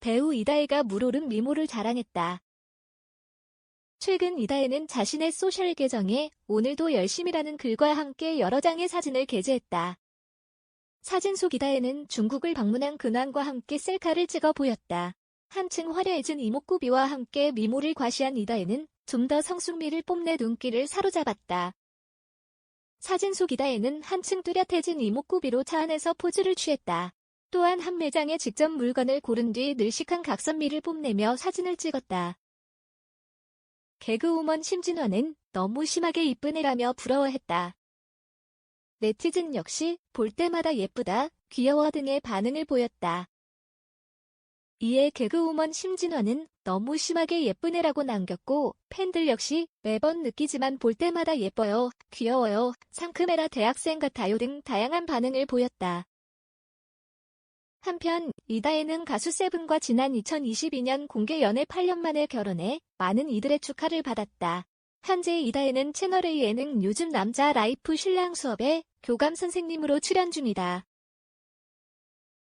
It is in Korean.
배우 이다혜가 물오른 미모를 자랑했다. 최근 이다혜는 자신의 소셜 계정에 오늘도 열심히라는 글과 함께 여러 장의 사진을 게재했다. 사진 속 이다혜는 중국을 방문한 근황과 함께 셀카를 찍어 보였다. 한층 화려해진 이목구비와 함께 미모를 과시한 이다혜는 좀 더 성숙미를 뽐내 눈길을 사로잡았다. 사진 속 이다혜는 한층 뚜렷해진 이목구비로 차 안에서 포즈를 취했다. 또한 한 매장에 직접 물건을 고른 뒤 늘식한 각선미를 뽐내며 사진을 찍었다. 개그우먼 심진화는 너무 심하게 이쁜 애라며 부러워했다. 네티즌 역시 볼 때마다 예쁘다, 귀여워 등의 반응을 보였다. 이에 개그우먼 심진화는 너무 심하게 예쁜 애라고 남겼고 팬들 역시 매번 느끼지만 볼 때마다 예뻐요, 귀여워요, 상큼해라 대학생 같아요 등 다양한 반응을 보였다. 한편 이다혜는 가수 세븐과 지난 2022년 공개 연애 8년 만에 결혼해 많은 이들의 축하를 받았다. 현재 이다혜는 채널A 예능 요즘 남자 라이프 신랑 수업에 교감 선생님으로 출연 중이다.